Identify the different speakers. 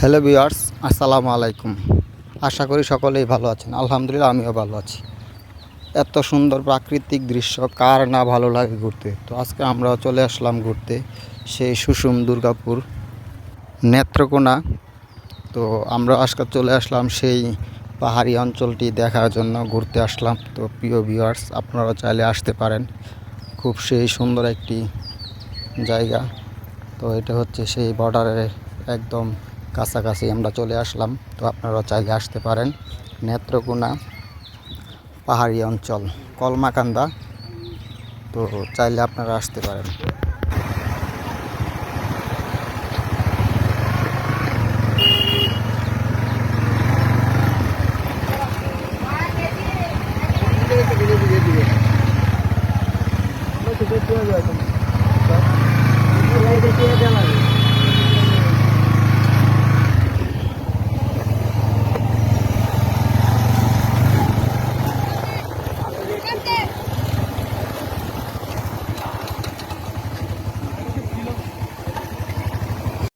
Speaker 1: Hello বিয়ার্স আসসালামু আলাইকুম। আশা করি সকলেই ভালো আছেন। আলহামদুলিল্লাহ, আমিও ভালো আছি। এত সুন্দর প্রাকৃতিক দৃশ্য, কার না ভালো লাগে ঘুরতে? তো আজকে আমরা চলে আসলাম ঘুরতে, সেই সুষুম দুর্গাপুর নেত্রকোনা। তো আমরা আজকে চলে আসলাম সেই পাহাড়ি অঞ্চলটি দেখার জন্য ঘুরতে আসলাম। তো প্রিয় ভিউয়ার্স, আপনারা চাইলে আসতে পারেন। খুব সেই সুন্দর একটি জায়গা। তো এটা হচ্ছে সেই বর্ডারের একদম কাছাকাছি আমরা চলে আসলাম, তো আপনারা চাইলে আসতে পারেন নেত্রকোনা পাহাড়ি অঞ্চল, কলমাকান্দা, তো চাইলে আপনারা আসতে পারেন Thank you.